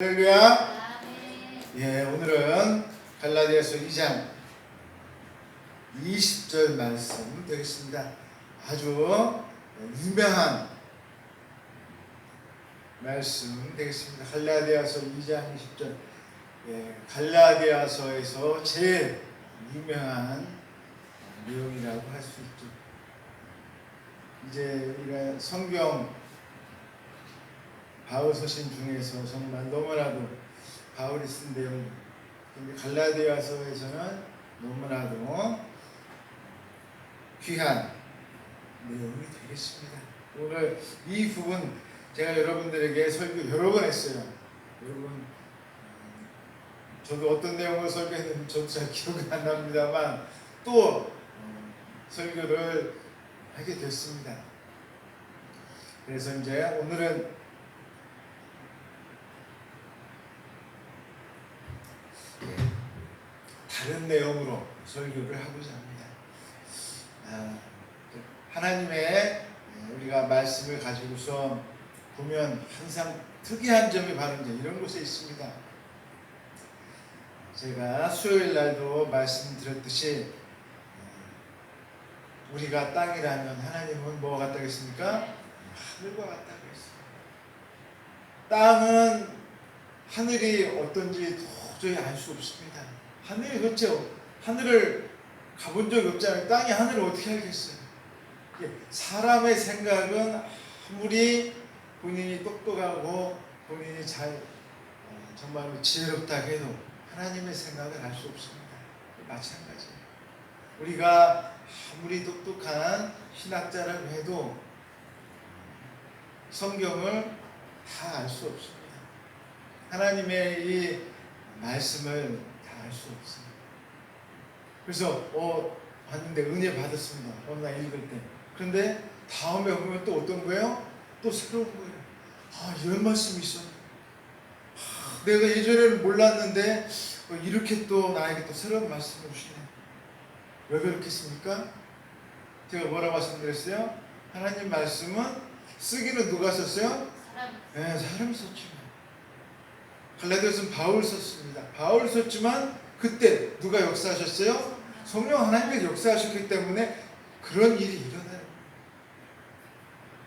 할렐루야. 예, 오늘은 갈라디아서 2장 20절 말씀 되겠습니다. 아주 유명한 말씀 되겠습니다. 갈라디아서 2장 20절. 예, 갈라디아서에서 제일 유명한 내용이라고 할 수 있죠. 이제 우리가 성경 바울 서신 중에서 정말 너무나도 바울이 쓴 내용 갈라디아서에서는 너무나도 귀한 내용이 되겠습니다. 오늘 이 부분 제가 여러분들에게 설교 여러 번 했어요. 여러분 음, 저도 어떤 내용을 설교했는지 저도 잘 기억이 안 납니다만 또 음, 설교를 하게 됐습니다. 그래서 이제 오늘은 다른 내용으로 설교를 하고자 합니다. 아, 그 하나님의 우리가 말씀을 가지고서 보면 항상 특이한 점이 바로 이런 곳에 있습니다. 제가 수요일 날도 말씀드렸듯이 우리가 땅이라면 하나님은 뭐가 같다겠습니까? 하늘과 했어요. 땅은 하늘이 어떤지 도저히 알 수 없습니다. 하늘이 그렇죠. 하늘을 가본 적이 없잖아요. 땅이 하늘을 어떻게 알겠어요? 예, 사람의 생각은 아무리 본인이 똑똑하고 본인이 잘 어, 정말로 지혜롭다 해도 하나님의 생각을 알수 없습니다. 마찬가지예요. 우리가 아무리 똑똑한 신학자라고 해도 성경을 다 알 수 없습니다. 하나님의 이 말씀을 다 알 수 없습니다. 그래서 어 봤는데 은혜 받았습니다. 어느 날 읽을 때. 그런데 다음에 보면 또 어떤 거예요? 또 새로운 거예요. 아 이런 말씀이 있어. 아, 내가 예전에는 몰랐는데 어, 이렇게 또 나에게 또 새로운 말씀을 주시네. 왜 그렇겠습니까? 제가 뭐라고 말씀드렸어요? 하나님 말씀은 쓰기는 누가 썼어요? 네, 사람이 썼죠. 갈라디아서는 바울 썼습니다. 바울 썼지만 그때 누가 역사하셨어요? 성령 하나님께서 역사하셨기 때문에 그런 일이 일어나요.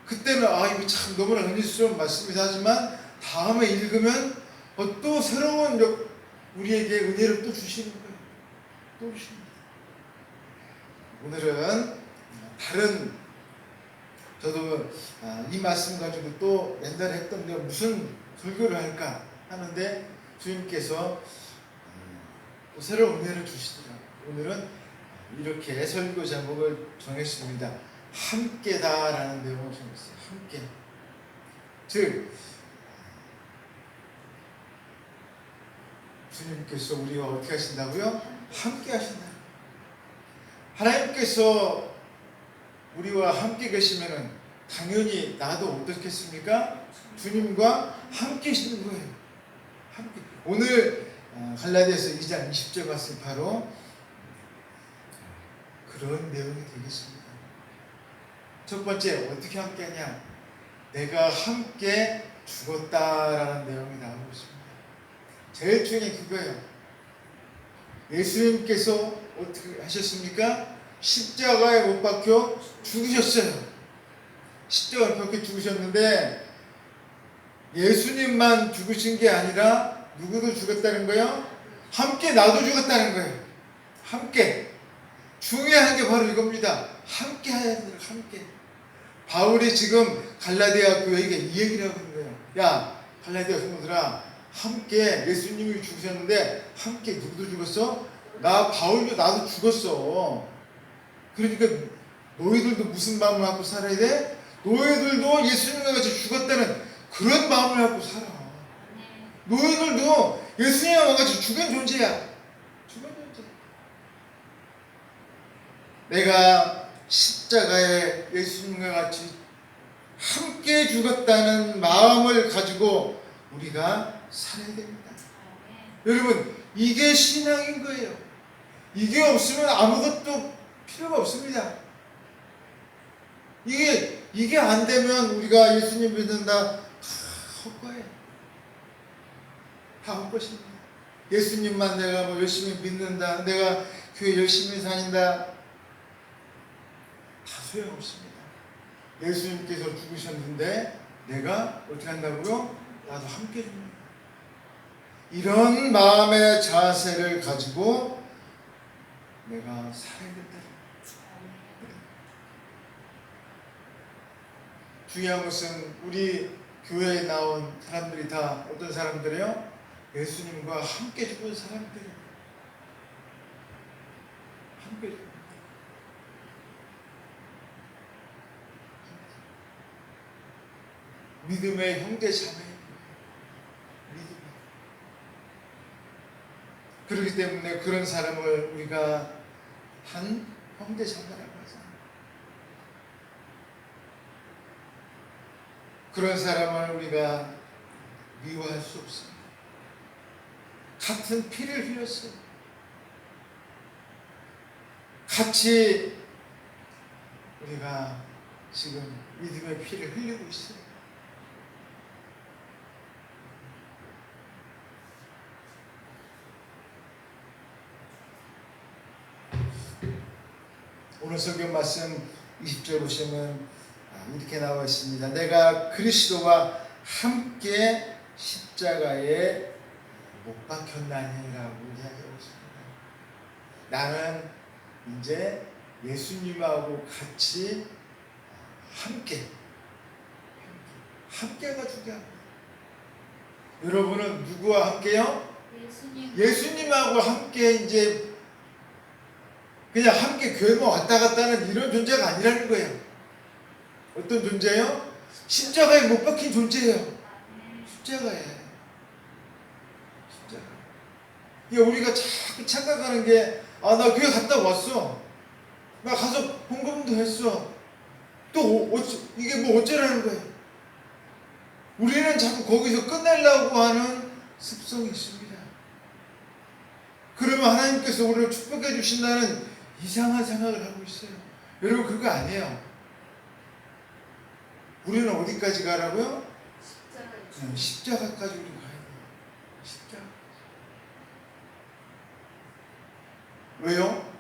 그때는 아 이거 참 너무나 은혜스러운 말씀이다 하지만 다음에 읽으면 어, 또 새로운 역, 우리에게 은혜를 또 주시는 거예요. 또 주십니다. 오늘은 다른 저도 아, 이 말씀 가지고 또 옛날에 했던 게 무슨 설교를 할까 하는데 주님께서 음, 또 새로운 은혜를 주시더라고요. 오늘은 이렇게 설교 제목을 정했습니다. 함께다라는 내용을 정했어요. 함께. 즉 주님께서 우리와 어떻게 하신다고요? 함께 하신다. 하나님께서 우리와 함께 계시면은 당연히 나도 어떻겠습니까? 주님과 함께 계시는 거예요. 오늘 어, 갈라디아서 2장 20절 말씀 바로 그런 내용이 되겠습니다. 첫 번째 어떻게 함께하냐? 내가 함께 죽었다라는 내용이 나오고 있습니다. 제일 중요한 그거예요. 예수님께서 어떻게 하셨습니까? 십자가에 못 박혀 죽으셨어요. 십자가에 박혀 죽으셨는데 예수님만 죽으신 게 아니라 누구도 죽었다는 거예요? 함께 나도 죽었다는 거예요. 함께. 중요한 게 바로 이겁니다. 함께 해야 돼요. 함께. 바울이 지금 갈라디아 교회에게 이 얘기를 하고 있는 거예요. 야, 갈라디아 성도들아, 함께 예수님이 죽으셨는데 함께 누구도 죽었어? 나 바울도 나도 죽었어. 그러니까 너희들도 무슨 마음을 갖고 살아야 돼? 너희들도 예수님과 같이 죽었다는 그런 마음을 갖고 살아. 너희들도 예수님과 같이 죽은 존재야. 죽은 존재. 내가 십자가에 예수님과 같이 함께 죽었다는 마음을 가지고 우리가 살아야 됩니다. 여러분, 이게 신앙인 거예요. 이게 없으면 아무것도 필요가 없습니다. 이게, 이게 안 되면 우리가 예수님 믿는다, 다 헛 거예요. 다 헛 것입니다. 예수님만 내가 뭐 열심히 믿는다, 내가 교회 열심히 다닌다, 다 소용없습니다. 예수님께서 죽으셨는데 내가 어떻게 한다고요? 나도 함께 줍니다. 이런 마음의 자세를 가지고 내가 살아야겠다. 중요한 것은 우리 교회에 나온 사람들이 다 어떤 사람들이요? 예수님과 함께 죽은 사람들이에요. 함께 죽은 믿음의 형제 자매예요. 믿음. 그렇기 때문에 그런 사람을 우리가 한 형제 자매라고 하잖아요. 그런 사람을 우리가 미워할 수 없습니다. 같은 피를 흘렸어요. 같이 우리가 지금 믿음의 피를 흘리고 있어요. 오늘 성경 말씀 20절 보시면 아, 이렇게 나와 있습니다. 내가 그리스도와 함께 십자가에 못 박혔나니라고 이야기하고 있습니다. 나는 이제 예수님하고 같이 함께 함께가 중요합니다. 여러분은 누구와 함께요? 예수님 예수님하고 함께 이제 그냥 함께 교회만 왔다 갔다 하는 이런 존재가 아니라는 거예요. 어떤 존재예요? 십자가에 못 박힌 존재예요. 십자가에. 십자가. 이게 우리가 자꾸 착각하는 게, 아, 나 교회 갔다 왔어. 나 가서 헌금도 했어. 또, 어, 어쩌, 이게 뭐 어쩌라는 거예요. 우리는 자꾸 거기서 끝내려고 하는 습성이 있습니다. 그러면 하나님께서 우리를 축복해 주신다는 이상한 생각을 하고 있어요. 여러분, 그거 아니에요. 우리는 어디까지 가라고요? 네, 십자가까지 우리 가야 돼요. 십자가. 왜요?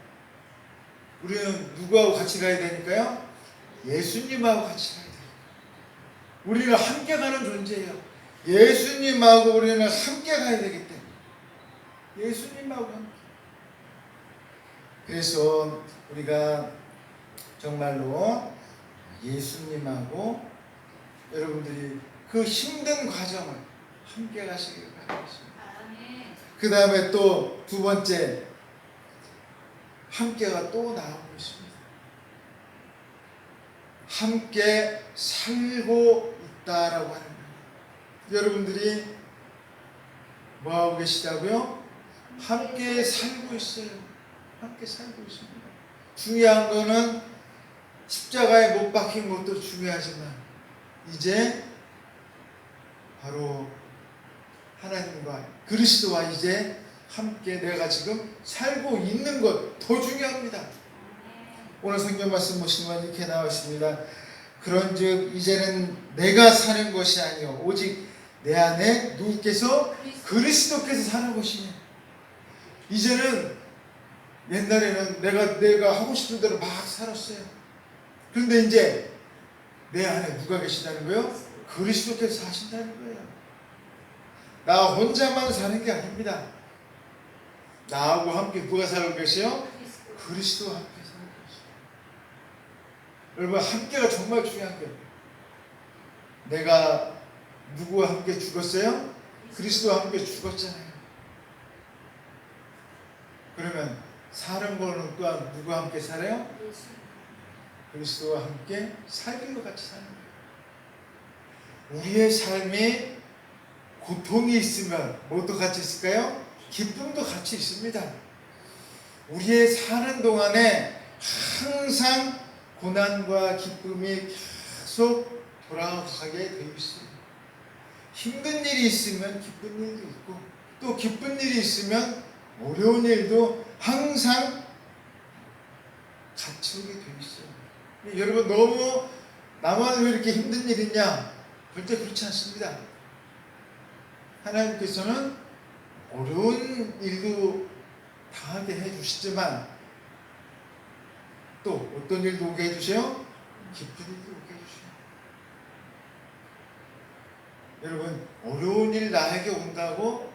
우리는 누구하고 같이 가야 되니까요? 예수님하고 같이 가야 돼요. 우리는 함께 가는 존재예요. 예수님하고 우리는 함께 가야 되기 때문에. 예수님하고 함께. 그래서 우리가 정말로 예수님하고 여러분들이 그 힘든 과정을 함께 가시길 바라겠습니다. 그 다음에 또 두 번째 함께가 또 나오고 있습니다. 함께 살고 있다라고 하는. 여러분들이 뭐 하고 계시다고요? 함께 살고 있어요. 함께 살고 있습니다. 중요한 거는 십자가에 못 박힌 것도 중요하지만 이제 바로 하나님과 그리스도와 이제 함께 내가 지금 살고 있는 것 더 중요합니다. 오늘 성경 말씀 보시면 이렇게 나와 있습니다. 그런즉 이제는 내가 사는 것이 아니요 오직 내 안에 누구께서 그리스도께서 사는 것이니 이제는 옛날에는 내가 내가 하고 싶은 대로 막 살았어요. 그런데 이제 내 안에 누가 계시다는 거예요? 그리스도께서 사신다는 거예요. 나 혼자만 사는 게 아닙니다. 나하고 함께 누가 살고 계세요? 그리스도. 함께 사는 것이에요. 여러분 함께가 정말 중요한 거예요. 내가 누구와 함께 죽었어요? 그리스도와 함께 죽었잖아요. 그러면 사는 거는 또한 누구와 함께 살아요? 그리스도와 함께 살기로 같이 사는 거예요. 우리의 삶에 고통이 있으면 뭐도 같이 있을까요? 기쁨도 같이 있습니다. 우리의 사는 동안에 항상 고난과 기쁨이 계속 돌아가게 되어 있어요. 힘든 일이 있으면 기쁜 일도 있고 또 기쁜 일이 있으면 어려운 일도 항상 오게 되어 있어요. 여러분 너무 나만 왜 이렇게 힘든 일 있냐? 절대 그렇지 않습니다. 하나님께서는 어려운 일도 당하게 해주시지만 또 어떤 일도 오게 해주세요? 기쁜 일도 오게 해주세요. 여러분 어려운 일 나에게 온다고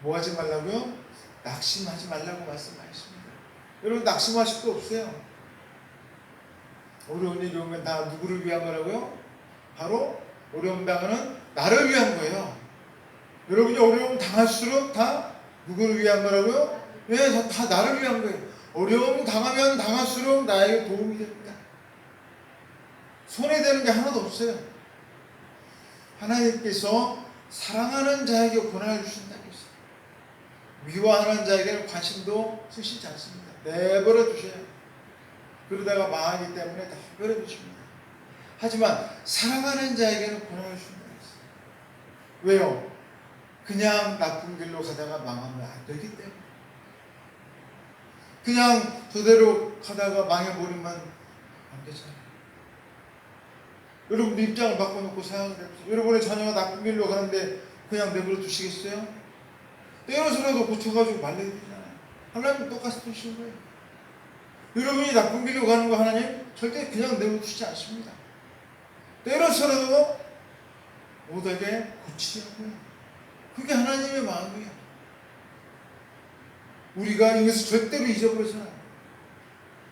뭐 하지 말라고요? 낙심하지 말라고 말씀하셨습니다. 여러분 낙심하실 거 없어요. 어려운 일이 오면 다 누구를 위한 거라고요? 바로 어려움 당하는 나를 위한 거예요. 여러분이 어려움 당할수록 다 누구를 위한 거라고요? 예, 다, 다 나를 위한 거예요. 어려움 당하면 당할수록 나에게 도움이 됩니다. 손해되는 게 하나도 없어요. 하나님께서 사랑하는 자에게 고난을 주신다고 했어요. 미워하는 자에게는 관심도 쓰시지 않습니다. 내버려 두셔요. 그러다가 망하기 때문에 다 두십니다. 하지만 사랑하는 자에게는 고난을 주신다고 했어요. 왜요? 그냥 나쁜 길로 가다가 망하면 안 되기 때문에. 그냥 저대로 가다가 망해버리면 안 되잖아요. 여러분도 입장을 바꿔놓고 생각을 해보세요. 여러분의 자녀가 나쁜 길로 가는데 그냥 내버려 두시겠어요? 때려서라도 고쳐가지고 말려야 되잖아요. 하나님 똑같이 두신 거예요. 여러분이 나쁜 길로 가는 거 하나님 절대 그냥 내버려 두시지 않습니다. 때려서라도 못하게 고치려고요. 그게 하나님의 마음이에요. 우리가 이것을 절대로 돼요.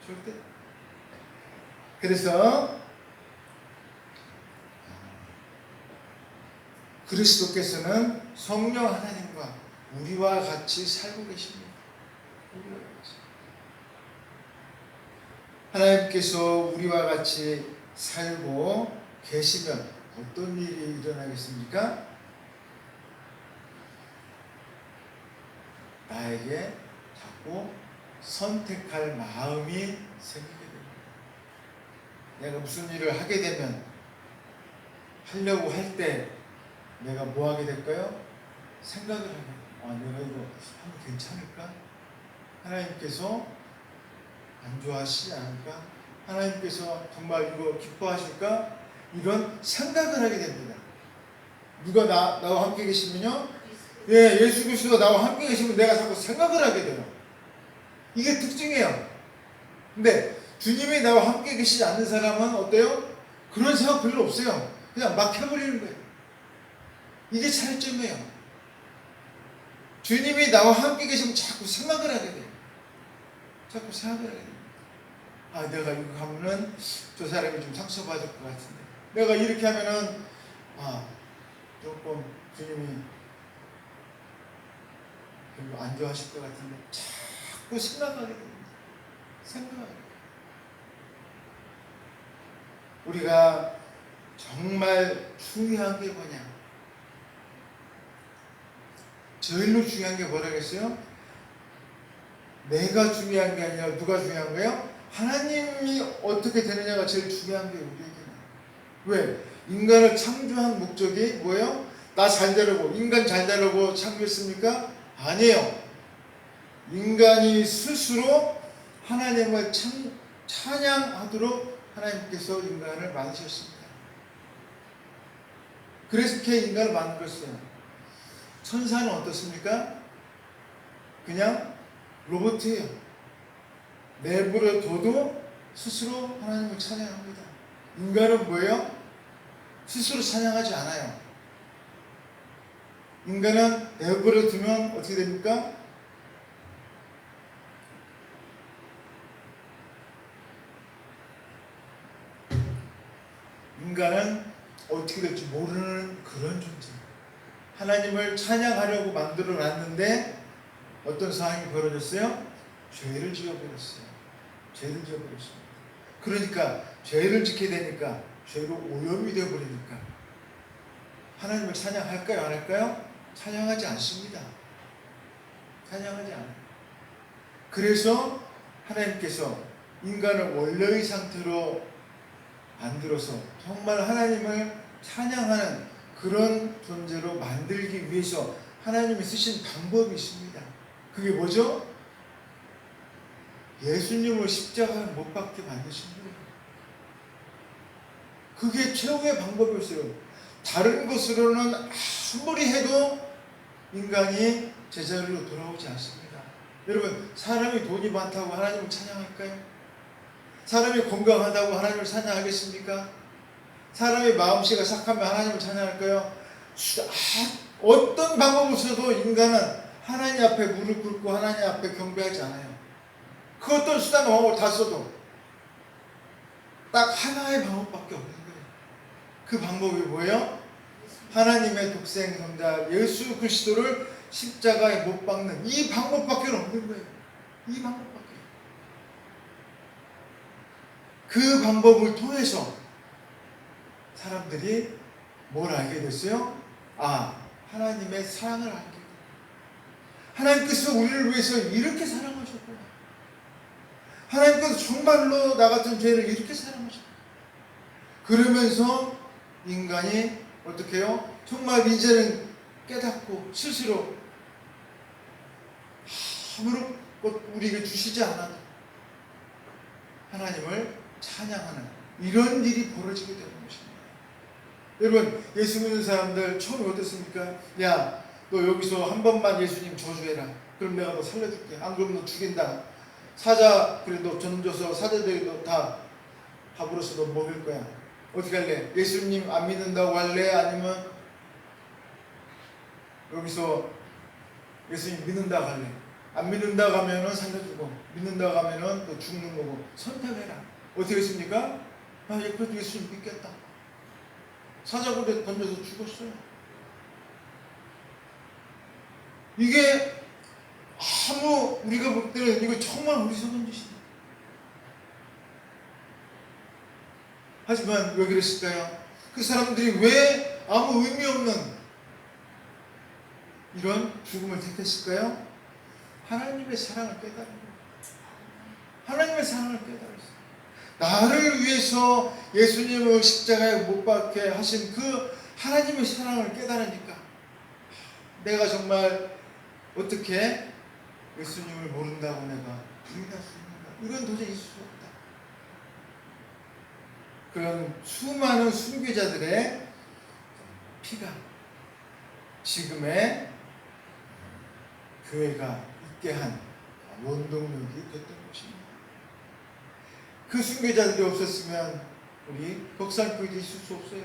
절대. 그래서 그리스도께서는 성령 하나님과 우리와 같이 살고 계십니다. 우리와 같이. 하나님께서 우리와 같이 살고 계시면 어떤 일이 일어나겠습니까? 나에게 자꾸 선택할 마음이 생기게 됩니다. 내가 무슨 일을 하게 되면 하려고 할 때 내가 뭐 하게 될까요? 생각을 하게. 아, 내가 이거 하면 괜찮을까? 하나님께서 안 좋아하시지 않을까? 하나님께서 정말 이거 기뻐하실까? 이런 생각을 하게 됩니다. 누가 나, 나와 함께 계시면요? 예, 예수 그리스도가 나와 함께 계시면 내가 자꾸 생각을 하게 돼요. 이게 특징이에요. 근데 주님이 나와 함께 계시지 않는 사람은 어때요? 그런 생각 별로 없어요. 그냥 막 해버리는 거예요. 이게 차이점이에요. 주님이 나와 함께 계시면 자꾸 생각을 하게 돼요. 자꾸 생각을 하게 돼요. 아, 내가 이거 하면은 저 사람이 좀 상처받을 것 같은데. 내가 이렇게 하면은, 아, 조금 주님이 별로 안 좋아하실 것 같은데. 자꾸 생각하게 됩니다. 생각하게. 우리가 정말 중요한 게 뭐냐? 제일로 중요한 게 뭐라겠어요? 내가 중요한 게 아니라 누가 중요한 거예요? 하나님이 어떻게 되느냐가 제일 중요한 게 우리에게는. 왜? 인간을 창조한 목적이 뭐예요? 나 잘 되려고, 인간 잘 되려고 창조했습니까? 아니에요. 인간이 스스로 하나님을 찬, 찬양하도록 하나님께서 인간을 만드셨습니다. 그렇게 인간을 만들었어요. 천사는 어떻습니까? 그냥 로봇이에요. 내버려 둬도 스스로 하나님을 찬양합니다. 인간은 뭐예요? 스스로 찬양하지 않아요. 인간은 내버려 두면 어떻게 됩니까? 인간은 어떻게 될지 모르는 그런 존재. 하나님을 찬양하려고 만들어 놨는데 어떤 상황이 벌어졌어요? 죄를 지어버렸어요. 죄를 지어버렸습니다. 그러니까 죄를 짓게 되니까 죄로 오염이 되어버리니까 하나님을 찬양할까요? 안 할까요? 찬양하지 않습니다. 찬양하지 않아요. 그래서 하나님께서 인간을 원래의 상태로 만들어서 정말 하나님을 찬양하는 그런 존재로 만들기 위해서 하나님이 쓰신 방법이 있습니다. 그게 뭐죠? 예수님을 십자가에 못 박게 만드신 거예요. 그게 최후의 방법이었어요. 다른 것으로는 아무리 해도 인간이 제자리로 돌아오지 않습니다. 여러분 사람이 돈이 많다고 하나님을 찬양할까요? 사람이 건강하다고 하나님을 찬양하겠습니까? 사람의 마음씨가 착하면 하나님을 찬양할까요? 수- 아, 어떤 방법을 써도 인간은 하나님 앞에 무릎 꿇고 하나님 앞에 경배하지 않아요. 그 어떤 수단 방법을 다 써도 딱 하나의 방법밖에 없는 거예요. 그 방법이 뭐예요? 하나님의 독생 성자 예수 그리스도를 십자가에 못 박는 이 방법밖에 없는 거예요. 이 방법밖에. 그 방법을 통해서 사람들이 뭘 알게 됐어요? 아, 하나님의 사랑을 알게 됐어요. 하나님께서 우리를 위해서 이렇게 사랑하셨구나. 하나님께서 정말로 나 같은 죄를 이렇게 사랑하셨구나. 그러면서 인간이 어떻게 해요? 정말 이제는 깨닫고 스스로 아무런 것 우리에게 주시지 않아도 하나님을 찬양하는 이런 일이 벌어지게 되는 것입니다. 여러분 예수 믿는 사람들 처음에 어떻습니까? 야, 너 여기서 한 번만 예수님 저주해라. 그럼 내가 너 살려줄게. 안 그러면 너 죽인다. 사자 그래 너 전줘서 사자들이 너다 밥으로서 너 먹일 거야. 어떻게 할래? 예수님 안 믿는다고 할래? 아니면 여기서 예수님 믿는다고 할래? 안 믿는다고 하면은 살려주고 믿는다고 하면은 또 죽는 거고 선택해라. 어떻게 했습니까? 아, 예, 그래도 예수님 믿겠다. 사자굴에 던져서 죽었어요. 이게 아무 우리가 볼 때는 이거 정말 어리석은 짓이다. 하지만 왜 그랬을까요? 그 사람들이 왜 아무 의미 없는 이런 죽음을 택했을까요? 하나님의 사랑을 깨달은. 하나님의 사랑을 깨달았어요. 나를 위해서 예수님을 십자가에 못 박게 하신 그 하나님의 사랑을 깨달으니까 내가 정말 어떻게 예수님을 모른다고 내가 부인할 수 있는가? 이건 도저히 있을 수 없다. 그런 수많은 순교자들의 피가 지금의 교회가 있게 한 원동력이 됐던 것입니다. 그 순교자들이 없었으면 우리 덕산교회도 있을 수 없어요.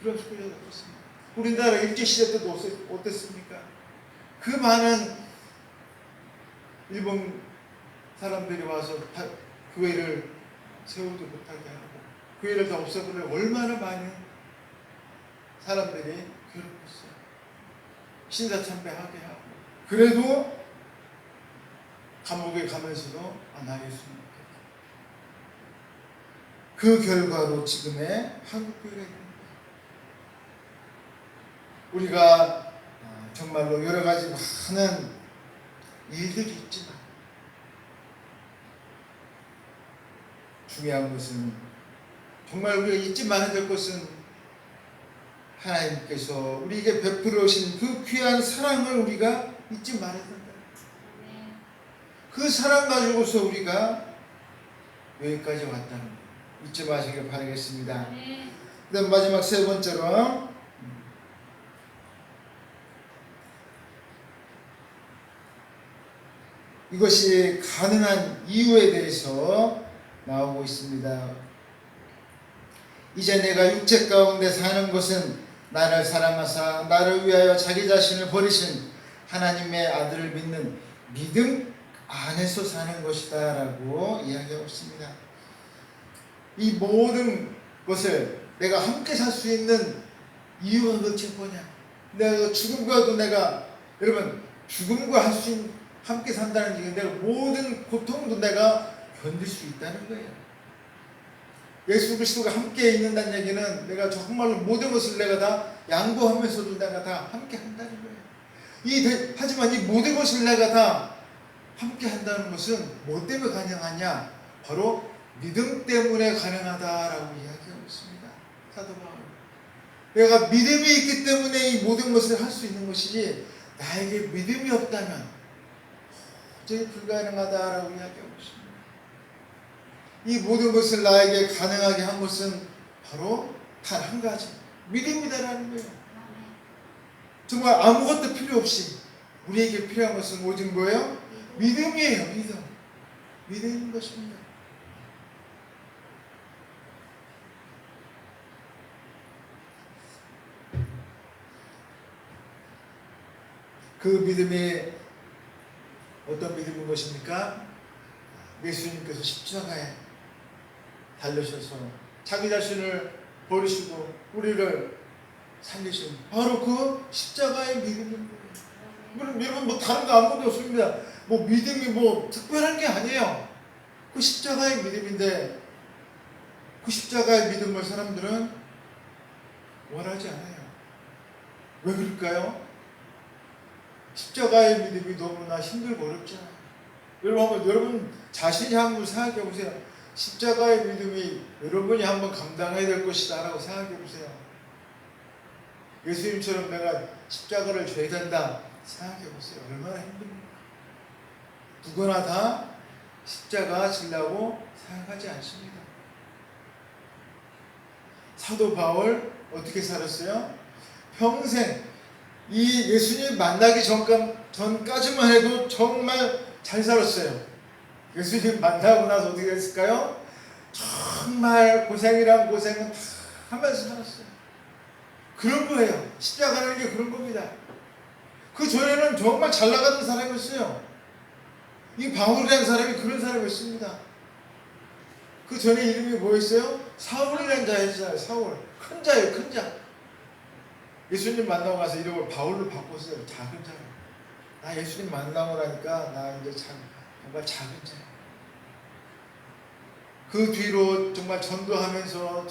그런 순교자도 없었습니다. 우리나라 일제시대 때도 없- 어땠습니까? 그 많은 일본 사람들이 와서 다 교회를 세우도 못하게 하고 교회를 다 없애버려 얼마나 많은 사람들이 괴롭혔어요. 신사 참배하게 하고 그래도 감옥에 가면서도 아, 나 예수 믿겠다. 그 결과로 지금의 한국 교회가 있는 거예요. 우리가 아, 정말로 여러 가지 많은 일들이 있지만 중요한 것은 정말 우리가 잊지 말아야 될 것은 하나님께서 우리에게 베풀어 오신 그 귀한 사랑을 우리가 잊지 말아야 된다. 그 사랑 가지고서 우리가 여기까지 왔다는 거 잊지 마시길 바라겠습니다. 아멘. 그다음 마지막 세 번째로 이것이 가능한 이유에 대해서 나오고 있습니다. 이제 내가 육체 가운데 사는 것은 나를 사랑하사 나를 위하여 자기 자신을 버리신 하나님의 아들을 믿는 믿음 안에서 사는 것이다 라고 이야기하고 있습니다. 이 모든 것을 내가 함께 살 수 있는 이유가 도대체 뭐냐? 내가 죽음과도 내가 여러분 죽음과 할 수 있는 함께 산다는 내가 모든 고통도 내가 견딜 수 있다는 거예요. 예수 그리스도가 함께 있는다는 얘기는 내가 정말로 모든 것을 내가 다 양보하면서도 내가 다 함께 한다는 거예요. 이 대- 하지만 이 모든 것을 내가 다 함께 한다는 것은 뭐 때문에 가능하냐? 바로 믿음 때문에 가능하다라고 이야기하고 있습니다. 사도 바울. 내가 믿음이 있기 때문에 이 모든 것을 할 수 있는 것이지 나에게 믿음이 없다면 도저히 불가능하다라고 이야기하고 있습니다. 이 모든 것을 나에게 가능하게 한 것은 바로 단 한 가지 믿음이다라는 거예요. 정말 아무것도 필요 없이 우리에게 필요한 것은 오직 뭐예요? 믿음이에요. 믿음. 믿음인 것입니다. 그 믿음이 어떤 믿음인 것입니까? 예수님께서 십자가에 달려셔서 자기 자신을 버리시고 우리를 살리신 바로 그 십자가의. 여러분, 여러분 뭐 다른 거 아무것도 없습니다. 뭐 믿음이 뭐 특별한 게 아니에요. 그 십자가의 믿음인데 그 십자가의 믿음을 사람들은 원하지 않아요. 왜 그럴까요? 십자가의 믿음이 너무나 힘들고 어렵잖아요. 여러분 한번 여러분 자신이 한번 생각해 보세요. 십자가의 믿음이 여러분이 한번 감당해야 될 것이다라고 생각해 보세요. 예수님처럼 내가 십자가를 져야 된다 생각해 보세요. 얼마나 힘듭니까? 누구나 다 십자가 지려고 생각하지 않습니다. 사도 바울 어떻게 살았어요? 평생 이 예수님 만나기 전까, 전까 지만 해도 정말 잘 살았어요. 예수님 만나고 나서 어떻게 됐을까요? 정말 고생이란 고생은 다 하면서 살았어요. 그런 거예요. 십자가라는 게 그런 겁니다. 그 전에는 정말 잘 나가는 사람이었어요. 이 바울이라는 사람이 그런 사람이었습니다. 그 전에 이름이 뭐였어요? 사울이라는 자였어요. 사울. 큰 자예요, 큰 자. 예수님 만나고 가서 이름을 바울로 바꿨어요. 작은 자. 나 예수님 만나고 나니까 나 이제 참 정말 작은 자. 그 뒤로 정말 전도하면서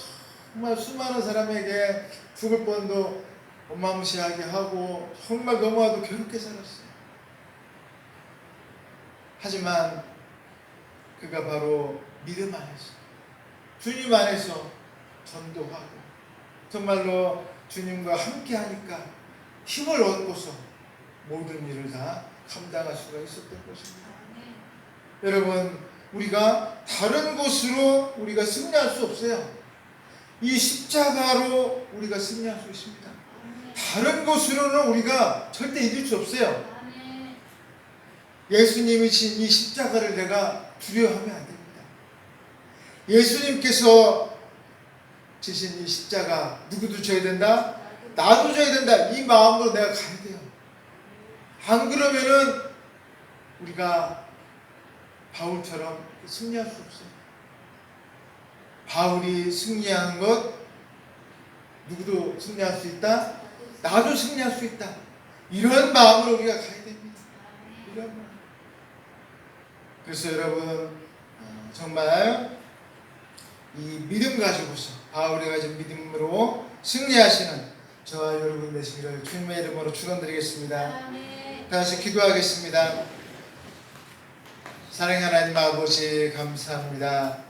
정말 수많은 사람에게 죽을 뻔도 어마무시하게 하고 정말 너무나도 괴롭게 살았어요. 하지만 그가 바로 믿음 안에서 주님 안에서 전도하고 정말로 주님과 함께 하니까 힘을 얻고서 모든 일을 다 감당할 수가 있었던 것입니다. 여러분, 우리가 다른 곳으로 우리가 승리할 수 없어요. 이 십자가로 우리가 승리할 수 있습니다. 다른 곳으로는 우리가 절대 이길 수 없어요. 예수님이 진 이 십자가를 내가 두려워하면 안 됩니다. 예수님께서 지신 이 십자가 누구도 져야 된다? 나도 져야 된다. 이 마음으로 내가 가야 돼요. 안 그러면은 우리가 바울처럼 승리할 수 없어요. 바울이 승리하는 것 누구도 승리할 수 있다? 나도 승리할 수 있다. 이런 마음으로 우리가 가야 됩니다. 이런 마음. 그래서 여러분 어, 정말 이 믿음 가지고서 바울이 가진 믿음으로 승리하시는 저와 여러분 되시기를 주님의 이름으로 축원드리겠습니다. 다시 기도하겠습니다. 사랑하는 하나님 아버지 감사합니다.